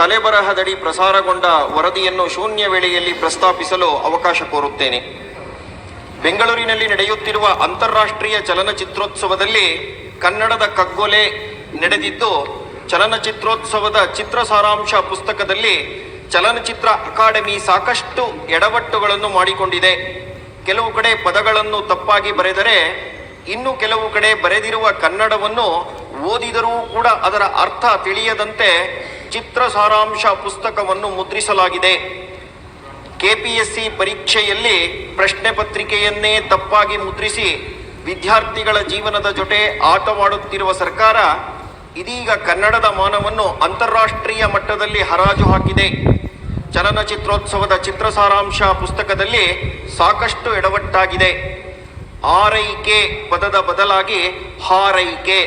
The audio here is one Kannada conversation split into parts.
ತಲೆಬರಹದಡಿ ಪ್ರಸಾರಗೊಂಡ ವರದಿಯನ್ನು ಶೂನ್ಯ ವೇಳೆಯಲ್ಲಿ ಪ್ರಸ್ತಾಪಿಸಲು ಅವಕಾಶ ಕೋರುತ್ತೇನೆ. ಬೆಂಗಳೂರಿನಲ್ಲಿ ನಡೆಯುತ್ತಿರುವ ಅಂತಾರಾಷ್ಟ್ರೀಯ ಚಲನಚಿತ್ರೋತ್ಸವದಲ್ಲಿ ಕನ್ನಡದ ಕಗ್ಗೊಲೆ ನಡೆದಿದ್ದು, ಚಲನಚಿತ್ರೋತ್ಸವದ ಚಿತ್ರ ಸಾರಾಂಶ ಪುಸ್ತಕದಲ್ಲಿ ಚಲನಚಿತ್ರ ಅಕಾಡೆಮಿ ಸಾಕಷ್ಟು ಎಡವಟ್ಟುಗಳನ್ನು ಮಾಡಿಕೊಂಡಿದೆ. ಕೆಲವು ಕಡೆ ಪದಗಳನ್ನು ತಪ್ಪಾಗಿ ಬರೆದರೆ, ಇನ್ನು ಕೆಲವು ಕಡೆ ಬರೆದಿರುವ ಕನ್ನಡವನ್ನು ಓದಿದರೂ ಕೂಡ ಅದರ ಅರ್ಥ ತಿಳಿಯದಂತೆ ಚಿತ್ರ ಸಾರಾಂಶ ಪುಸ್ತಕವನ್ನು ಮುದ್ರಿಸಲಾಗಿದೆ. ಕೆಪಿಎಸ್ಸಿ ಪರೀಕ್ಷೆಯಲ್ಲಿ ಪ್ರಶ್ನೆ ಪತ್ರಿಕೆಯನ್ನೇ ತಪ್ಪಾಗಿ ಮುದ್ರಿಸಿ ವಿದ್ಯಾರ್ಥಿಗಳ ಜೀವನದ ಜೊತೆ ಆಟವಾಡುತ್ತಿರುವ ಸರ್ಕಾರ ಇದೀಗ ಕನ್ನಡದ ಮಾನವನ್ನು ಅಂತಾರಾಷ್ಟ್ರೀಯ ಮಟ್ಟದಲ್ಲಿ ಹರಾಜು ಹಾಕಿದೆ. ಚಲನಚಿತ್ರೋತ್ಸವದ ಚಿತ್ರ ಸಾರಾಂಶ ಪುಸ್ತಕದಲ್ಲಿ ಸಾಕಷ್ಟು ಎಡವಟ್ಟಾಗಿದೆ. ಆರೈಕೆ ಪದದ ಬದಲಾಗಿ ಹಾರೈಕೆ,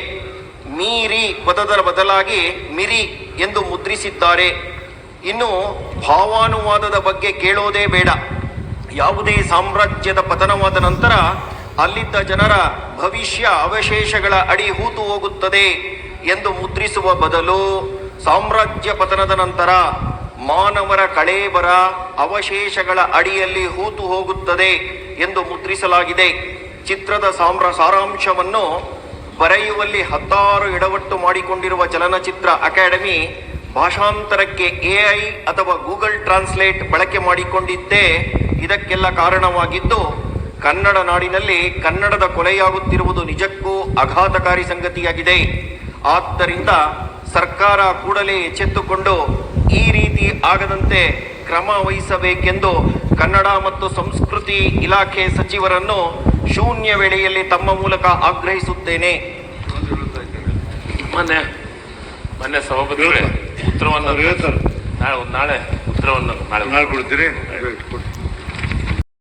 ಮೀರಿ ಪದದ ಬದಲಾಗಿ ಮಿರಿ. ಎಂದು ಮುದ್ರಿಸಿದ್ದಾರೆ. ಇನ್ನು ಭಾವಾನುವಾದದ ಬಗ್ಗೆ ಕೇಳೋದೇ ಬೇಡ. ಯಾವುದೇ ಸಾಮ್ರಾಜ್ಯದ ಪತನವಾದ ನಂತರ ಅಲ್ಲಿದ್ದ ಜನರ ಭವಿಷ್ಯ ಅವಶೇಷಗಳ ಅಡಿ ಹೂತು ಹೋಗುತ್ತದೆ ಎಂದು ಮುದ್ರಿಸುವ ಬದಲು ಸಾಮ್ರಾಜ್ಯ ಪತನದ ನಂತರ ಮಾನವರ ಕಳೇಬರ ಅವಶೇಷಗಳ ಅಡಿಯಲ್ಲಿ ಹೂತು ಹೋಗುತ್ತದೆ ಎಂದು ಮುದ್ರಿಸಲಾಗಿದೆ. ಚಿತ್ರದ ಸಾಮ್ರ ಸಾರಾಂಶವನ್ನು ಬರೆಯುವಲ್ಲಿ ಹತ್ತಾರು ಎಡವಟ್ಟು ಮಾಡಿಕೊಂಡಿರುವ ಚಲನಚಿತ್ರ ಅಕಾಡೆಮಿ ಭಾಷಾಂತರಕ್ಕೆ ಎಐ ಅಥವಾ ಗೂಗಲ್ ಟ್ರಾನ್ಸ್ಲೇಟ್ ಬಳಕೆ ಮಾಡಿಕೊಂಡಿದ್ದೇ ಇದಕ್ಕೆಲ್ಲ ಕಾರಣವಾಗಿದ್ದು, ಕನ್ನಡ ನಾಡಿನಲ್ಲಿ ಕನ್ನಡದ ಕೊಲೆಯಾಗುತ್ತಿರುವುದು ನಿಜಕ್ಕೂ ಆಘಾತಕಾರಿ ಸಂಗತಿಯಾಗಿದೆ. ಆದ್ದರಿಂದ ಸರ್ಕಾರ ಕೂಡಲೇ ಎಚ್ಚೆತ್ತುಕೊಂಡು ಈ ರೀತಿ ಆಗದಂತೆ ಕ್ರಮ ವಹಿಸಬೇಕೆಂದು ಕನ್ನಡ ಮತ್ತು ಸಂಸ್ಕೃತಿ ಇಲಾಖೆ ಸಚಿವರನ್ನು ಶೂನ್ಯ ವೇಳೆಯಲ್ಲಿ ತಮ್ಮ ಮೂಲಕ ಆಗ್ರಹಿಸುತ್ತೇನೆ. ಮೊನ್ನೆ ಮೊನ್ನೆ ಸಭಾಪತಿ ಉತ್ತರವನ್ನು ನಾಳೆ ನಾಳೆ ಉತ್ತರವನ್ನು ನಾಳೆ ನಾಳೆ ಕೊಡ್ತೀರಿ?